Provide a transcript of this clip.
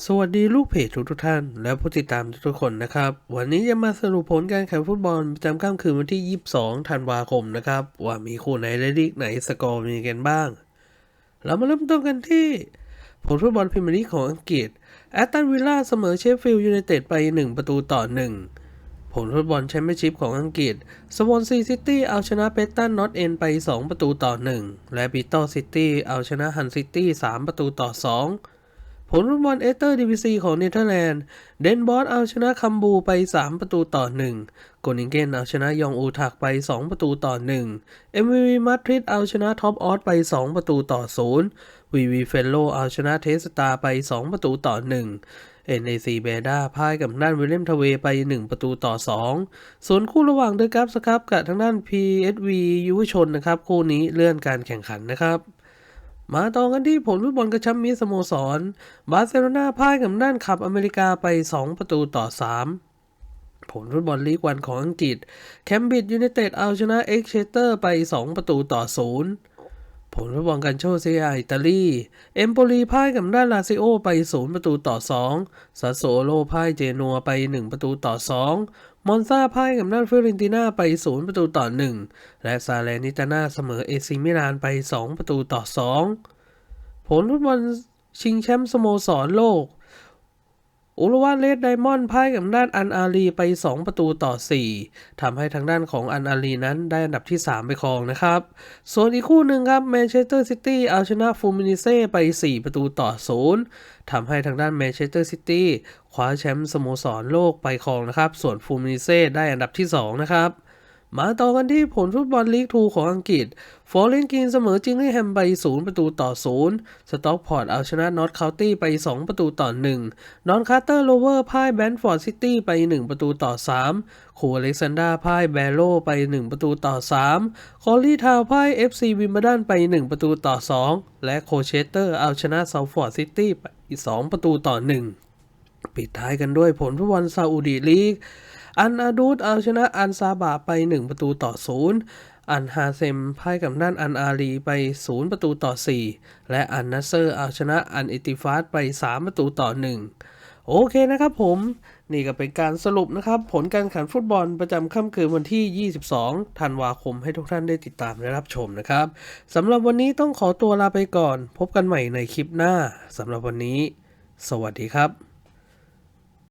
สวัสดีลูกเพจทุกทุกท่าน และผู้ติดตามทุกคนนะครับ วันนี้จะมาสรุปผลการแข่งฟุตบอลประจำค่ำคืนวันที่ 22 ธันวาคมนะครับ ว่ามีคู่ไหนและลีกไหนสกอร์มีกันบ้าง เรามาเริ่มต้นกันที่ ผลฟุตบอลพรีเมียร์ลีกของอังกฤษแอตตันวิลล่าเสมอเชฟฟิลด์ยูไนเต็ดไป 1 ประตูต่อ 1 ผลฟุตบอลแชมเปี้ยนชิพของอังกฤษสวอนซีซิตี้เอาชนะเปตตันนอตเอ็นไป 2 ประตูต่อ 1 และบีตอซิตี้เอาชนะฮันซิตี้3ประตูต่อ 2 ผลฟุตบอลเอสเตอร์ดิวิซีของเนเธอร์แลนด์เดนบอสเอาชนะคัมบูไป 3 ประตูต่อ1โกนิงเกนเอาชนะยองอูถักไป 2 ประตูต่อ1 MVV มาดริดเอาชนะท็อปออสไป 2 ประตูต่อ0วีวีเฟลโลเอาชนะเทสตาไป 2 ประตูต่อ1 NAC เอซีเบด้าพ่ายกับด้านวิลเลมทเวไป 1 ประตูต่อ 2 ส่วนคู่ระหว่างเดอะกัฟสครับกับทางด้าน PSV ยุวชนนะครับ คู่นี้เลื่อนการแข่งขันนะครับ มาต่อกันที่ผลฟุตบอลกระชับมิตรสโมสร บาร์เซโลนาพ่ายกับด้านขับอเมริกาไป 2 ประตูต่อ 3 ผลฟุตบอลลีกวันของอังกฤษ แคมบริดจ์ยูไนเต็ดเอาชนะเอ็กเชเตอร์ไป 2 ประตูต่อ 0 ผลฟุตบอลกันโชเซียอิตาลี เอมโปลีพ่ายกับด้านลาซิโอไป 0 ประตูต่อ 2ซาโซโลพ่ายเจนัวไป 1 ประตูต่อ 2 มอนซาพ่ายกับด้านฟิอเรนติน่าไป 0 ประตูต่อ 1 และซาเลนิตาน่าเสมอเอซิมิลานไป 2 ประตูต่อ 2 ผลฟุตบอลชิงแชมป์สโมสรโลก อุลวาเลดไดมอนด์พ่ายกับด้านอันอาลีไป 2 ประตูต่อ 4ทำให้ทางด้านของอันอาลีนั้นได้อันดับที่ 3 ไปครองนะครับ ส่วนอีกคู่หนึ่งครับแมนเชสเตอร์ซิตี้เอาชนะฟูมินิเซ่ไป 4 ประตูต่อ 0ทำให้ทางด้านแมนเชสเตอร์ซิตี้คว้าแชมป์สโมสรโลกไปครองนะครับ ส่วนฟูมินิเซ่ได้อันดับที่ 2 นะครับ มาต่อกันที่ผลฟุตบอลลีกทูของอังกฤษ ฟอร์เรนกินเสมอจิงลี่แฮมไป 0 ประตูต่อ 0 สต็อกพอร์ตเอาชนะนอตเคาน์ตี้ไป 2 ประตูต่อ 1 นอนคาร์เตอร์โลเวอร์พ่ายแบนฟอร์ดซิตี้ไป 1 ประตูต่อ 3 คูอเล็กซานดาพ่ายแบโลไป 1 ประตูต่อ 3 คอลลี่ทาวพ่าย FC วิมเบลดันไป 1 ประตูต่อ 2 และโคเชสเตอร์เอาชนะเซาฟอร์ดซิตี้ไป 2 ประตูต่อ 1 ปิดท้ายกันด้วยผลฟุตบอลซาอุดีลีก อันอาดูดเอาชนะอันซาบะไป 1 ประตูต่อ 0 อันฮาเซมพ่ายกับด้านอันอาลีไป 0 ประตูต่อ 4 และอันนัสเซอร์เอาชนะอันอิติฟาสไป 3 ประตูต่อ 1 โอเคนะครับผม นี่ก็เป็นการสรุปนะครับ ผลการแข่งขันฟุตบอลประจำค่ำคืนวันที่ 22 ธันวาคมให้ทุกท่านได้ติดตามและรับชมนะครับสำหรับวันนี้ต้องขอตัวลาไปก่อน พบกันใหม่ในคลิปหน้าสำหรับวันนี้ สวัสดีครับ